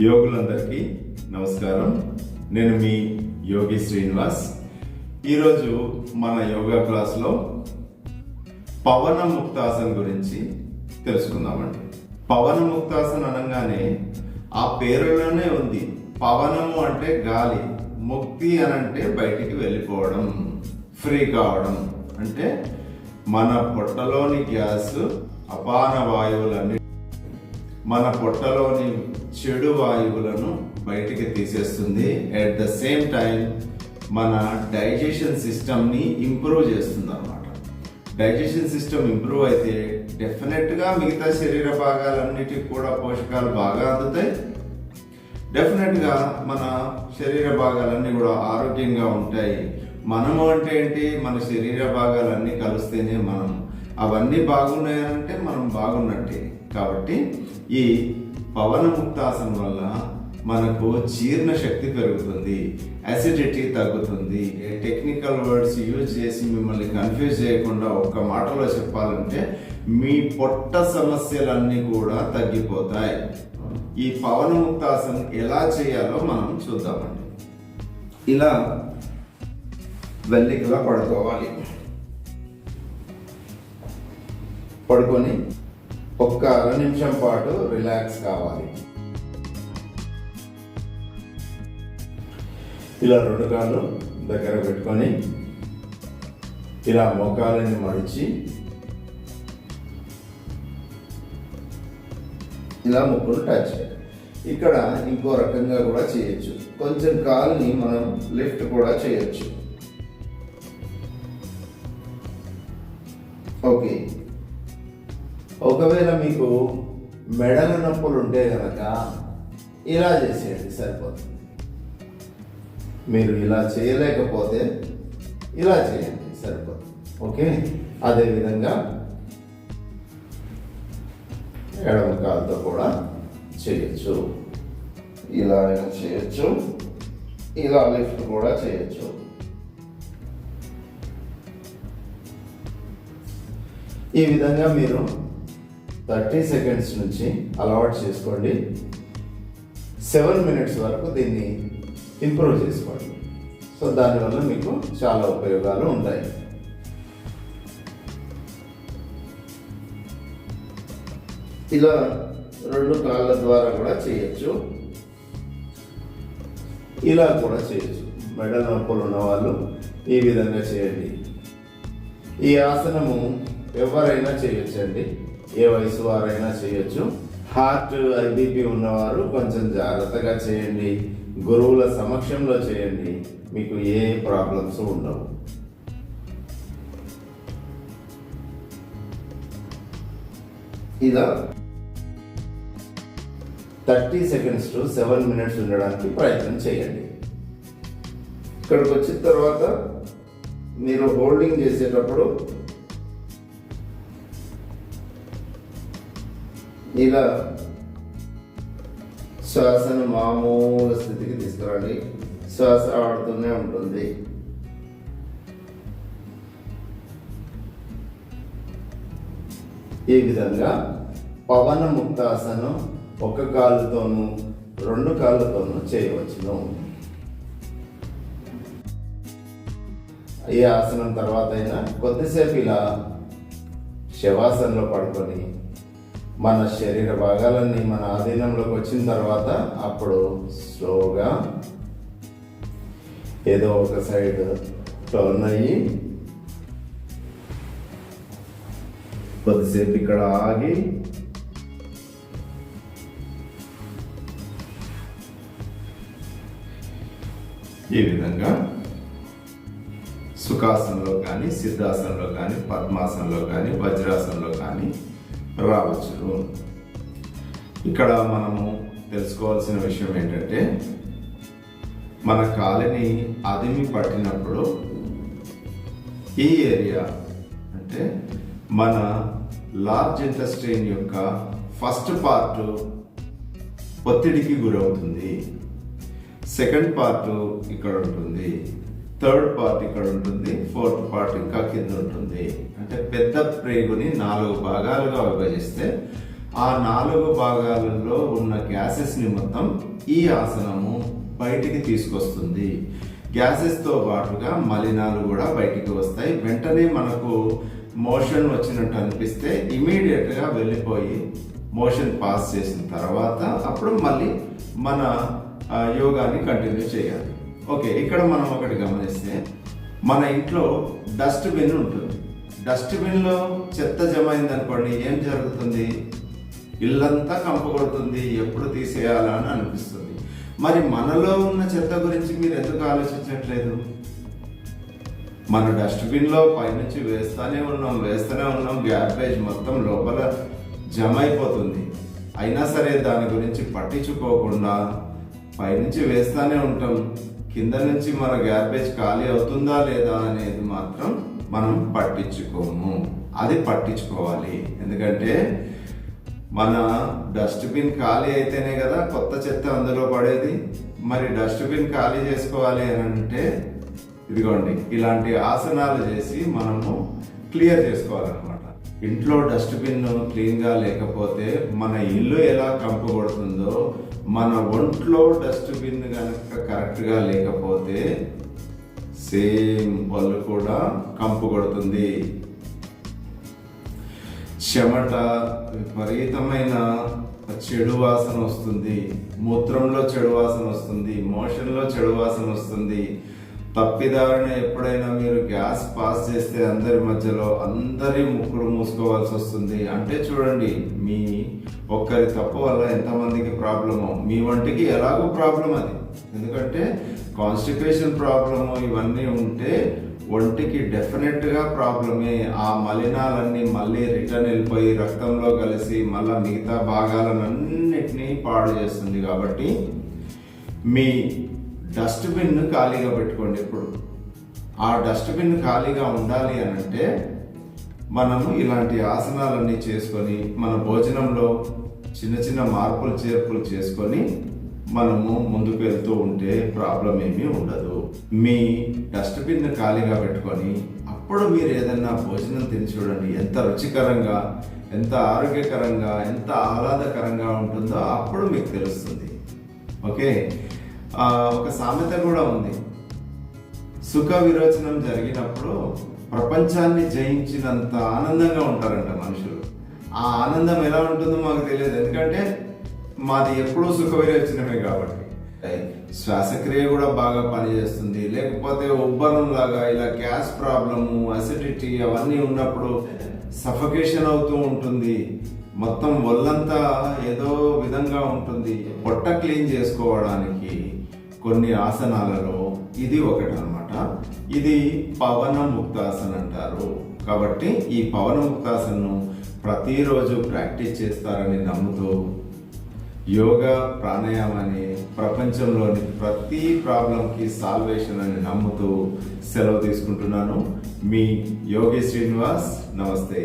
యోగులందరికీ నమస్కారం. నేను మీ యోగి శ్రీనివాస్. ఈరోజు మన యోగా క్లాస్లో పవన ముక్తాసన్ గురించి తెలుసుకుందామండి. పవన ముక్తాసన్ అనగానే ఆ పేరులోనే ఉంది. పవనము అంటే గాలి ముక్తి అని అంటే బయటికి వెళ్ళిపోవడం ఫ్రీ కావడం. అంటే మన పొట్టలోని గ్యాస్ అపాన వాయువులన్నీ మన పొట్టలోని చెడు వాయువులను బయటికి తీసేస్తుంది. అట్ ద సేమ్ టైం మన డైజెషన్ సిస్టమ్ని ఇంప్రూవ్ చేస్తుంది అనమాట డైజెషన్ సిస్టమ్ ఇంప్రూవ్ అయితే డెఫినెట్గా మిగతా శరీర భాగాలన్నిటికి కూడా పోషకాలు బాగా అందుతాయి. డెఫినెట్గా మన శరీర భాగాలన్నీ కూడా ఆరోగ్యంగా ఉంటాయి. మనము అంటే ఏంటి? మన శరీర భాగాలన్నీ కలిస్తేనే మనం అవన్నీ బాగున్నాయంటే మనం బాగున్నట్టే. కాబట్టి ఈ పవన ముక్తాసనం వల్ల మనకు జీర్ణ శక్తి పెరుగుతుంది అసిడిటీ తగ్గుతుంది. టెక్నికల్ వర్డ్స్ యూజ్ చేసి మిమ్మల్ని కన్ఫ్యూజ్ చేయకుండా ఒక్క మాటలో చెప్పాలంటే మీ పొట్ట సమస్యలన్నీ కూడా తగ్గిపోతాయి. ఈ పవన ముక్తాసనం ఎలా చేయాలో మనం చూద్దామండి. ఇలా వెల్లికిలా పడుకోవాలి. పడుకొని ఒక్క అర నిమిషం పాటు రిలాక్స్ కావాలి. ఇలా రెండు కాళ్ళు దగ్గర పెట్టుకొని ఇలా మోకాలని మడిచి ఇలా ముక్కును టచ్ చేయాలి. ఇక్కడ ఇంకో రకంగా కూడా చేయొచ్చు. కొంచెం కాలుని మనం లిఫ్ట్ కూడా చేయొచ్చు. ఓకే. ఒకవేళ మీకు మెడల నొప్పులు ఉంటే కనుక ఇలా చేసేయండి సరిపోతుంది. మీరు ఇలా చేయలేకపోతే ఇలా చేయండి సరిపోతుంది. ఓకే? అదేవిధంగా ఎడమ కాలుతో కూడా చేయొచ్చు. ఇలా అయినా చేయొచ్చు. ఇలా లిఫ్ట్ కూడా చేయొచ్చు. ఈ విధంగా మీరు థర్టీ సెకండ్స్ నుంచి అలవాటు చేసుకోండి. సెవెన్ మినిట్స్ వరకు దీన్ని ఇంప్రూవ్ చేసుకోండి. సో దానివల్ల మీకు చాలా ఉపయోగాలు ఉంటాయి. ఇలా రెండు కాళ్ళ ద్వారా కూడా చేయొచ్చు. ఇలా కూడా చేయొచ్చు. మెడ నొప్పులు ఉన్న వాళ్ళు ఈ విధంగా చేయండి. ఈ ఆసనము ఎవరైనా చేయొచ్చండి. ఏ వయసు వారైనా చేయొచ్చు. హార్ట్ ఐబీపీ ఉన్నవారు కొంచెం జాగ్రత్తగా చేయండి. గురువుల సమక్షంలో చేయండి. మీకు ఏ ప్రాబ్లమ్స్ ఉండవు. ఇలా thirty seconds to seven minutes ఉండడానికి ప్రయత్నం చేయండి. ఇక్కడికి వచ్చిన తర్వాత మీరు హోల్డింగ్ చేసేటప్పుడు ఇలా శ్వాసను మామూలు స్థితికి తీసుకురండి. శ్వాస ఆడుతూనే ఉంటుంది. ఈ విధంగా పవన ముక్తాసనం ఒక కాలుతోనూ రెండు కాళ్ళతోనూ చేయవచ్చును. ఈ ఆసనం తర్వాత అయినా కొద్దిసేపు ఇలా శవాసనలో పడుకొని మన శరీర భాగాలన్నీ మన ఆధీనంలోకి వచ్చిన తర్వాత అప్పుడు స్లోగా ఏదో ఒక సైడ్ టర్న్ అయ్యి కొద్దిసేపు ఇక్కడ ఆగి ఈ విధంగా సుఖాసనంలో కానీ సిద్ధాసనంలో కానీ పద్మాసనంలో కానీ వజ్రాసనంలో కానీ రావచ్చు. ఇక్కడ మనము తెలుసుకోవాల్సిన విషయం ఏంటంటే మన కాలిని అదిమి పట్టినప్పుడు ఈ ఏరియా అంటే మన లార్జ్ ఇంటెస్టైన్ యొక్క ఫస్ట్ పార్ట్ ఒత్తిడికి గురవుతుంది. సెకండ్ పార్ట్ ఇక్కడ ఉంటుంది. థర్డ్ పార్ట్ ఇక్కడ ఉంటుంది ఫోర్త్ పార్ట్ ఇంకా కింద ఉంటుంది. అంటే పెద్ద ప్రేగుని నాలుగు భాగాలుగా విభజిస్తే ఆ నాలుగు భాగాలలో ఉన్న గ్యాసెస్ని మొత్తం ఈ ఆసనము బయటికి తీసుకొస్తుంది. గ్యాసెస్తో పాటుగా మలినాలు కూడా బయటికి వస్తాయి. వెంటనే మనకు మోషన్ వచ్చినట్టు అనిపిస్తే ఇమీడియట్గా వెళ్ళిపోయి మోషన్ పాస్ చేసిన తర్వాత అప్పుడు మళ్ళీ మన యోగాని కంటిన్యూ చేయాలి. ఓకే ఇక్కడ మనం ఒకటి గమనించాలి మన ఇంట్లో డస్ట్ బిన్ ఉంటుంది. డస్ట్ బిన్లో చెత్త జమ అయింది అనుకోండి ఏం జరుగుతుంది? ఇల్లంతా కంపకొడుతుంది ఎప్పుడు తీసేయాలా అని అనిపిస్తుంది. మరి మనలో ఉన్న చెత్త గురించి మీరు ఎందుకు ఆలోచించట్లేదు? మన డస్ట్బిన్లో పైనుంచి వేస్తూనే ఉన్నాం వేస్తూనే ఉన్నాం గ్యార్బేజ్ మొత్తం లోపల జమ అయిపోతుంది. అయినా సరే దాని గురించి పట్టించుకోకుండా పైనుంచి వేస్తూనే ఉంటాం. కింద నుంచి మన గ్యార్బేజ్ ఖాళీ అవుతుందా లేదా అనేది మాత్రం మనం పట్టించుకోము. అది పట్టించుకోవాలి. ఎందుకంటే మన డస్ట్బిన్ ఖాళీ అయితేనే కదా కొత్త చెత్త అందులో పడేది. మరి డస్ట్బిన్ ఖాళీ చేసుకోవాలి అని అంటే ఇదిగోండి ఇలాంటి ఆసనాలు చేసి మనము క్లియర్ చేసుకోవాలన్నమాట. ఇంట్లో డస్ట్బిన్ క్లీన్గా లేకపోతే మన ఇల్లు ఎలా కంపబడుతుందో మన ఒంట్లో డస్ట్బిన్ కనుక కరెక్ట్గా లేకపోతే సేమ్ వాళ్ళు కూడా కంపు కొడుతుంది చెమట విపరీతమైన చెడు వాసన వస్తుంది. మూత్రంలో చెడు వాసన వస్తుంది. మోషన్లో చెడు వాసన వస్తుంది. తప్పిదారిన ఎప్పుడైనా మీరు గ్యాస్ పాస్ చేస్తే అందరి మధ్యలో అందరి ముక్కులు మూసుకోవాల్సి వస్తుంది. అంటే చూడండి మీ ఒక్కరి తప్పు వల్ల ఎంతమందికి ప్రాబ్లమో మీ వంటికి ఎలాగో ప్రాబ్లం అది. ఎందుకంటే కాన్స్టిపేషన్ ప్రాబ్లము ఇవన్నీ ఉంటే ఒంటికి డెఫినెట్గా ప్రాబ్లమే. ఆ మలినాలన్నీ మళ్ళీ రిటర్న్ వెళ్ళిపోయి రక్తంలో కలిసి మళ్ళీ మిగతా భాగాలన్నిటినీ పాడు చేస్తుంది. కాబట్టి మీ డస్ట్బిన్ ఖాళీగా పెట్టుకోండి ఇప్పుడు ఆ డస్ట్బిన్ ఖాళీగా ఉండాలి అని అంటే మనము ఇలాంటి ఆసనాలన్నీ చేసుకొని మన భోజనంలో చిన్న చిన్న మార్పులు చేర్పులు చేసుకొని మనము ముందుకు వెళ్తూ ఉంటే ప్రాబ్లం ఏమీ ఉండదు. మీ డస్ట్బిన్ ఖాళీగా పెట్టుకొని అప్పుడు మీరు ఏదన్నా భోజనం తిని చూడండి. ఎంత రుచికరంగా ఎంత ఆరోగ్యకరంగా ఎంత ఆహ్లాదకరంగా ఉంటుందో అప్పుడు మీకు తెలుస్తుంది. ఓకే? ఒక సామెత కూడా ఉంది. సుఖ విరోచనం జరిగినప్పుడు ప్రపంచాన్ని జయించినంత ఆనందంగా ఉంటారంట మనుషులు. ఆ ఆనందం ఎలా ఉంటుందో మాకు తెలియదు. ఎందుకంటే మాది ఎప్పుడూ సుఖ విరోచనమే కాబట్టి. శ్వాసక్రియ కూడా బాగా పనిచేస్తుంది. లేకపోతే ఉబ్బరం లాగా ఇలా గ్యాస్ ప్రాబ్లము అసిడిటీ అవన్నీ ఉన్నప్పుడు సఫకేషన్ అవుతూ ఉంటుంది. మొత్తం ఒళ్ళంతా ఏదో విధంగా ఉంటుంది. పొట్ట క్లీన్ చేసుకోవడానికి కొన్ని ఆసనాలలో ఇది ఒకటి అనమాట ఇది పవన ముక్తాసన్ అంటారు కాబట్టి ఈ పవన ముక్తాసన్ను ప్రతిరోజు ప్రాక్టీస్ చేస్తారని నమ్ముతూ యోగా ప్రాణాయామాన్ని ప్రపంచంలోని ప్రతి ప్రాబ్లంకి సాల్వేషన్ అని నమ్ముతూ సెలవు తీసుకుంటున్నాను. మీ యోగి శ్రీనివాస్ నమస్తే.